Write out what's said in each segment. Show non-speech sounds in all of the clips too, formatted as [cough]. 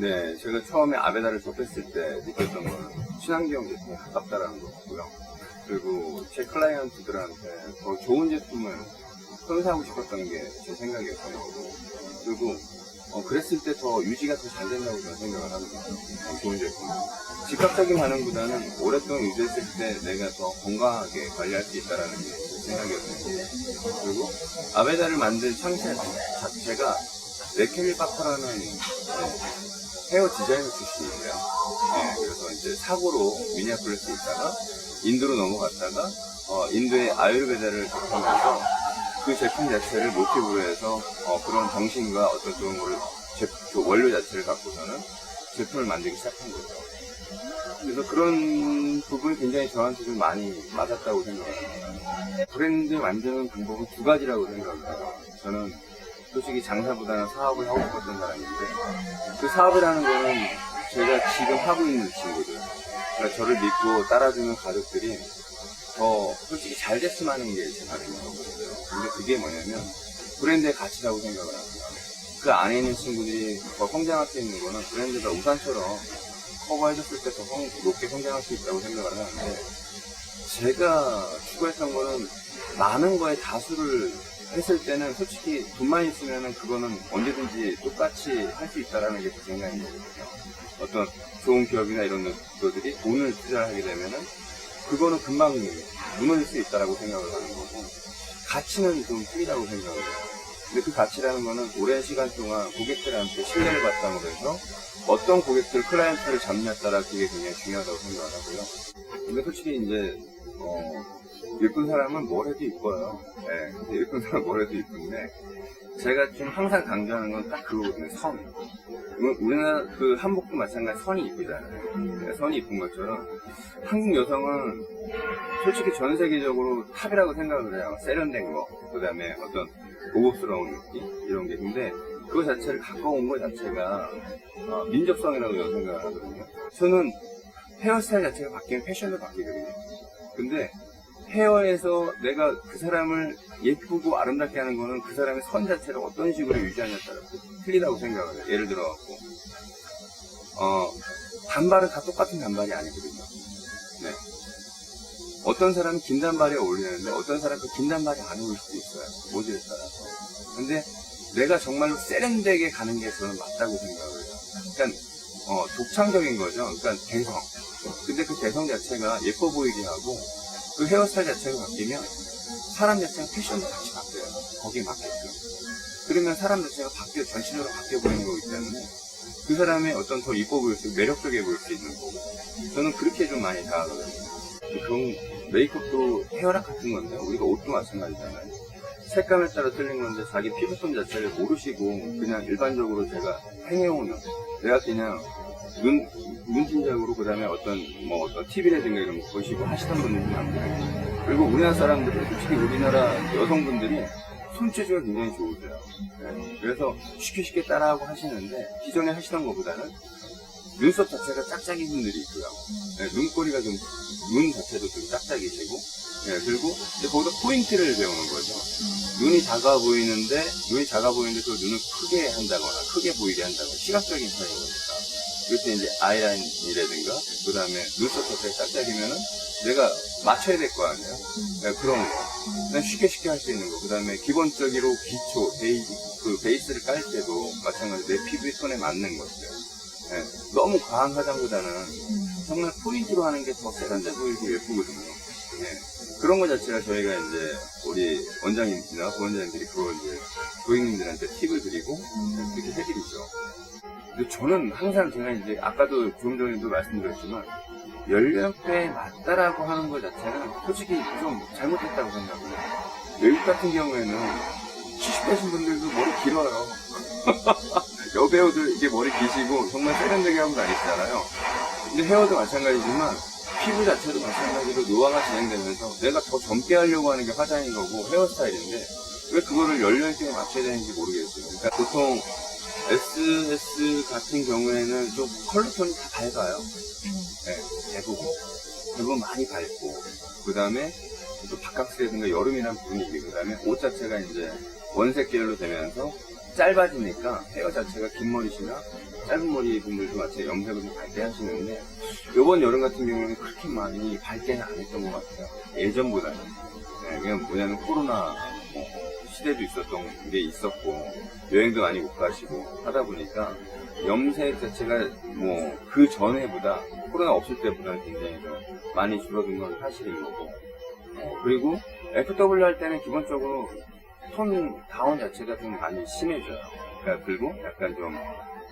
네, 제가 처음에 아베다를 접했을 때 느꼈던 거는 친환경 제품에 가깝다라는 거고요. 그리고 제 클라이언트들한테 더 좋은 제품을 선사하고 싶었던 게 제 생각이었어요. 그리고 어, 그랬을 때 더 유지가 더 잘 된다고 저는 생각을 합니다. 어, 좋은 제품. 즉각적인 반응보다는 오랫동안 유지했을 때 내가 더 건강하게 관리할 수 있다는 게 제 생각이었어요. 그리고 아베다를 만든 창체 자체가 레켈리 바커라는 네, 헤어 디자이너 출신이에요. 네, 그래서 이제 사고로 미니아폴리스에 있다가 인도로 넘어갔다가 어, 인도의 아유르베다를 접하면서 그 제품 자체를 모티브로 해서 어, 그런 정신과 어떤 그런 거를 제, 그 원료 자체를 갖고서는 제품을 만들기 시작한 거죠. 그래서 그런 부분이 굉장히 저한테 좀 많이 맞았다고 생각합니다. 브랜드 만드는 방법은 두 가지라고 생각합니다. 저는 솔직히 장사보다는 사업을 하고 싶었던 사람인데 그 사업이라는 거는 제가 지금 하고 있는 친구들 그러니까 저를 믿고 따라주는 가족들이 더 솔직히 잘 됐으면 하는 게제 바람인 거거든요. 근데 그게 뭐냐면 브랜드의 가치라고 생각을 합니다. 그 안에 있는 친구들이 더 성장할 수 있는 거는 브랜드가 우산처럼 커버해줬을 때 더 높게 성장할 수 있다고 생각을 하는데 제가 추구했던 거는 많은 거에 다수를 했을 때는 솔직히 돈만 있으면은 그거는 언제든지 똑같이 할 수 있다라는 게 제 생각이거든요. 어떤 좋은 기업이나 이런 것들이 돈을 투자하게 되면은 그거는 금방 무너질 수 있다라고 생각을 하는 거고 가치는 좀 틀리다고 생각을 해요. 근데 그 가치라는 거는 오랜 시간 동안 고객들한테 신뢰를 바탕으로 해서 어떤 고객들, 클라이언트를 잡느냐에 따라 그게 굉장히 중요하다고 생각을 하고요. 근데 솔직히 이제 어, 예쁜 사람은 뭘 해도 이뻐요. 예, 예쁜 사람은 뭘 해도 이쁜데 제가 좀 항상 강조하는 건 딱 그거거든요. 선. 우- 우리나라 그 한복도 마찬가지 선이 이쁘잖아요. 네, 선이 이쁜 것처럼 한국 여성은 솔직히 전 세계적으로 탑이라고 생각을 해요. 세련된 거, 그 다음에 어떤 고급스러운 느낌 이런 게 근데 그거 자체를 온것 자체가 어, 민족성이라고 저는 생각을 하거든요. 저는 헤어스타일 자체가 바뀌면 패션도 바뀌거든요. 근데 헤어에서 내가 그 사람을 예쁘고 아름답게 하는 거는 그 사람의 선 자체를 어떤 식으로 유지하냐에 따라 틀리다고 생각을 해요. 예를 들어 갖고 어, 단발은 다 똑같은 단발이 아니거든요. 네. 어떤 사람은 긴 단발이 어울리는데 어떤 사람은 그긴 단발이 안 어울릴 수도 있어요. 모델에 따라서. 근데 내가 정말로 세련되게 가는 게 저는 맞다고 생각을 해요. 그러니까 어, 독창적인 거죠. 그러니까 개성. 근데 그 개성 자체가 예뻐 보이게 하고 그 헤어스타일 자체가 바뀌면 사람 자체가 패션도 같이 바뀌어요. 거기에 맞게끔. 그러면 사람 자체가 바뀌어, 전체적으로 바뀌어 보이는 거기 때문에 그 사람의 어떤 더 이뻐 보일 수, 매력적이어 보일 수 있는 거고. 저는 그렇게 좀 많이 다가가거든요. 그런 메이크업도 헤어락 같은 건데, 우리가 옷도 마찬가지잖아요. 색감에 따라 틀린 건데, 자기 피부톤 자체를 모르시고, 그냥 일반적으로 제가 행해오는, 내가 그냥 눈, 눈 진작으로 그 다음에 어떤, 뭐, 어떤 TV라든가 이런 거 보시고 하시던 분들이 많거든요. 그리고 우리나라 사람들은 솔직히 우리나라 여성분들이 손재주가 굉장히 좋으세요. 네, 그래서 쉽게 쉽게 따라하고 하시는데, 기존에 하시던 것보다는 눈썹 자체가 짝짝이 분들이 있고요. 네, 눈꼬리가 좀, 눈 자체도 좀 짝짝이시고, 네, 그리고 이제 거기서 포인트를 배우는 거죠. 눈이 작아 보이는데, 눈이 작아 보이는데 그 눈을 크게 한다거나, 크게 보이게 한다거나, 시각적인 차이거니까. 그럴 때 이제 아이라인이라든가, 그 다음에 눈썹 자체가 짝짝이면은 내가 맞춰야 될 거 아니에요? 네, 그런 거. 그냥 쉽게 쉽게 할 수 있는 거. 그 다음에 기본적으로 기초, 베이, 그 베이스를 깔 때도 마찬가지로 내 피부의 톤에 맞는 것들. 네, 너무 과한 화장보다는 정말 포인트로 하는 게 더 세련돼 보이고 예쁘거든요. 네, 그런 것 자체가 저희가 이제 우리 원장님이나 부원장님들이 그걸 이제 고객님들한테 팁을 드리고 그렇게 해드리죠. 근데 저는 항상 제가 이제 아까도 좀 전에도 말씀드렸지만 연령대에 맞다라고 하는 것 자체는 솔직히 좀 잘못했다고 생각해요. 외국 같은 경우에는 70대신 분들도 머리 길어요. [laughs] 여배우들 이게 머리 기시고 정말 세련되게 하고 다니시잖아요. 근데 헤어도 마찬가지지만 피부 자체도 마찬가지로 노화가 진행되면서 내가 더 젊게 하려고 하는 게 화장인 거고 헤어스타일인데 왜 그거를 연령대에 맞춰야 되는지 모르겠어요. 그러니까 보통 SS 같은 경우에는 좀 컬러 톤이 다 밝아요. 네, 대부분. 대부분 많이 밝고, 그 다음에 또 바캉스라든가 여름이란 분위기, 그 다음에 옷 자체가 이제 원색 계열로 되면서 짧아지니까 헤어 자체가 긴 머리시나 짧은 머리 분들도 마치 염색을 좀 밝게 하시는데 이번 여름 같은 경우에는 그렇게 많이 밝게는 안 했던 것 같아요. 예전보다는. 네, 그냥 뭐냐면 코로나 뭐 시대도 있었던 게 있었고 여행도 많이 못 가시고 하다 보니까 염색 자체가 뭐 그 전에보다 코로나 없을 때보다는 굉장히 좀 많이 줄어든 건 사실인 거고 어, 그리고 FW 할 때는 기본적으로 톤 다운 자체가 좀 많이 심해져요. 그러니까 그리고 약간 좀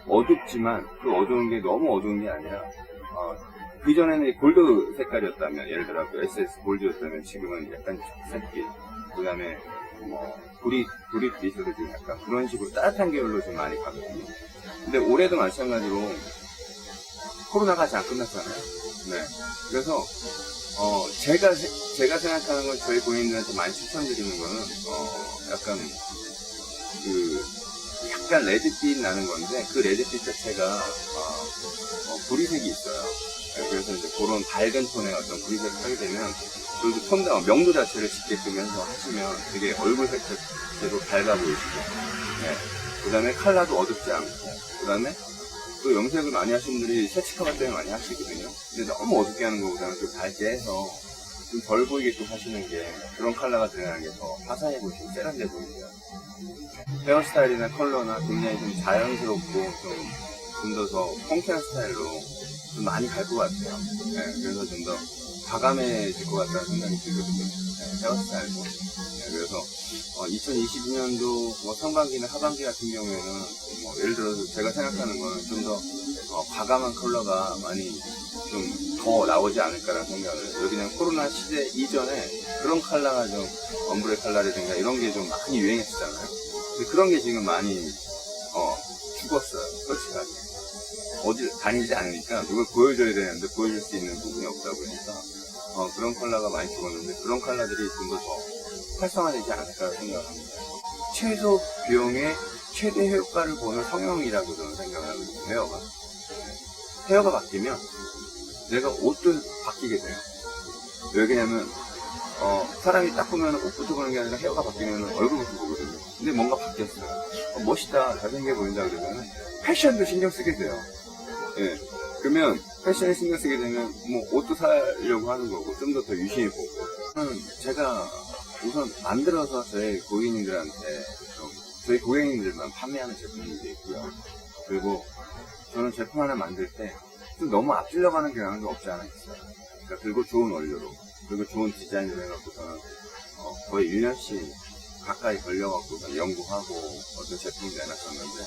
어둡지만 그 어두운 게 너무 어두운 게 아니라 어, 그 전에는 골드 색깔이었다면 예를 들어 그 SS 골드였다면 지금은 약간 적색빛 그 다음에 뭐 브릿 브릿빛으로 좀 약간 그런 식으로 따뜻한 계열로 좀 많이 가거든요. 근데 올해도 마찬가지로 코로나가 아직 안 끝났잖아요. 네. 그래서 어 제가 세- 제가 생각하는 건 저희 고객님들한테 많이 추천드리는 거는 어 약간 그 약간 레드빛 나는 건데 그 레드빛 자체가 어, 어, 브리색이 있어요. 네, 그래서 이제 그런 밝은 톤의 어떤 브리색을 하게 되면 그리고 톤다운 명도 자체를 짙게끔 해서 하시면 되게 얼굴 색 자체도 밝아 보이시고 네. 그 다음에 컬러도 어둡지 않고 그 다음에 또 염색을 많이 하시는 분들이 세치카만 때문에 많이 하시거든요. 근데 너무 어둡게 하는 것보다는 좀 밝게 해서 좀 덜 보이게끔 하시는 게 그런 컬러가 들어가는 게 더 화사해 보이고 세련돼 보입니다. 헤어스타일이나 컬러나 굉장히 좀 자연스럽고 좀 좀 더 더 펑키한 스타일로 좀 많이 갈 것 같아요. 네, 그래서 좀 더 과감해질 것 같다는 생각이 들거든요. 네, 헤어스타일도. 네, 그래서 2022년도 뭐 상반기나 하반기 같은 경우에는 뭐 예를 들어서 제가 생각하는 거는 좀더 과감한 컬러가 많이 좀 더 나오지 않을까라는 생각을 여기 그냥 코로나 시대 이전에 그런 컬러가 좀 엄브레 컬러라든가 이런 게 좀 많이 유행했었잖아요. 근데 그런 게 지금 많이 어, 죽었어요. 솔직하게. 어딜 다니지 않으니까 누굴 보여줘야 되는데 보여줄 수 있는 부분이 없다 보니까 어, 그런 컬러가 많이 죽었는데 그런 컬러들이 좀 더 더 활성화되지 않을까 생각합니다. 최소 비용에 최대 효과를 보는 성형이라고 저는 생각을 하거든요. 헤어가. 헤어가 바뀌면 내가 옷도 바뀌게 돼요. 왜 그러냐면 어, 사람이 딱 보면 옷부터 보는 게 아니라 헤어가 바뀌면 얼굴부터 보거든요. 근데 뭔가 바뀌었어요. 어, 멋있다, 잘생겨 보인다 그러면 패션도 신경 쓰게 돼요. 예. 그러면 패션에 신경 쓰게 되면 뭐 옷도 사려고 하는 거고 좀 더 더 유심히 보고. 저는 제가 우선 만들어서 저희 고객님들한테 좀 저희 고객님들만 판매하는 제품들이 있고요. 그리고 저는 제품 하나 만들 때 좀 너무 앞질러 가는 경향도 없지 않아 있어요. 그러니까 그리고 좋은 원료로 그리고 좋은 디자인으로 해갖고서는 어, 거의 1년씩 가까이 걸려갖고 연구하고 어떤 제품을 내놨었는데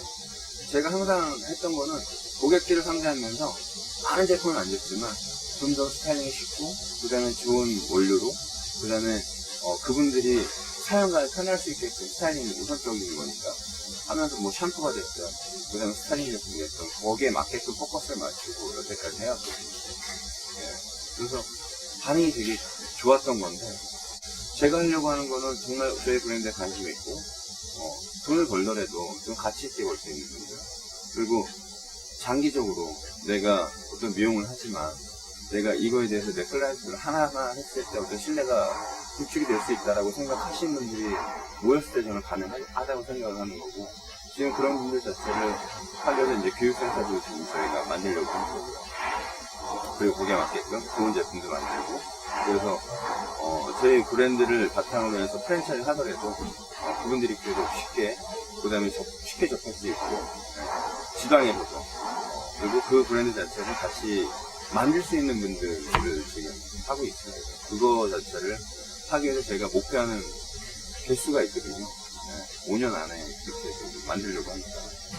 제가 항상 했던 거는 고객들을 상대하면서 많은 제품을 만들지만 좀 더 스타일링이 쉽고 그 다음에 좋은 원료로 그 다음에 그분들이 사용감이 편할 수 있게끔 스타일링이 우선적인 거니까 하면서 뭐 샴푸가 됐든 그 다음에 스타일링 제품이 됐든 거기에 맞게끔 포커스를 맞추고 여태까지 해왔거든요 예. 그래서 반응이 되게 좋았던 건데 제가 하려고 하는 거는 정말 저희 브랜드에 관심이 있고 어, 돈을 벌더라도 좀 가치 있게 벌 수 있는 분들 그리고 장기적으로 내가 어떤 미용을 하지만 내가 이거에 대해서 내 클라이언트를 하나하나 했을 때 어떤 신뢰가 구축이 될 수 있다라고 생각하시는 분들이 모였을 때 저는 가능하다고 생각을 하는 거고 지금 그런 분들 자체를 하려고 이제 교육센터도 지금 저희가 만들려고 하는 거고요. 그리고 거기에 맞게끔 좋은 제품도 만들고 그래서 어, 저희 브랜드를 바탕으로 해서 프랜차이즈 하더라도 어, 그분들이 그래도 쉽게 그 다음에 쉽게 접할 수 있고 네, 지방에서도 그리고 그 브랜드 자체를 같이 만들 수 있는 분들을 지금 하고 있어요. 그거 자체를 하기 위해서 저희가 목표하는 개수가 있거든요. 네, 5년 안에 그렇게 좀 만들려고 합니다.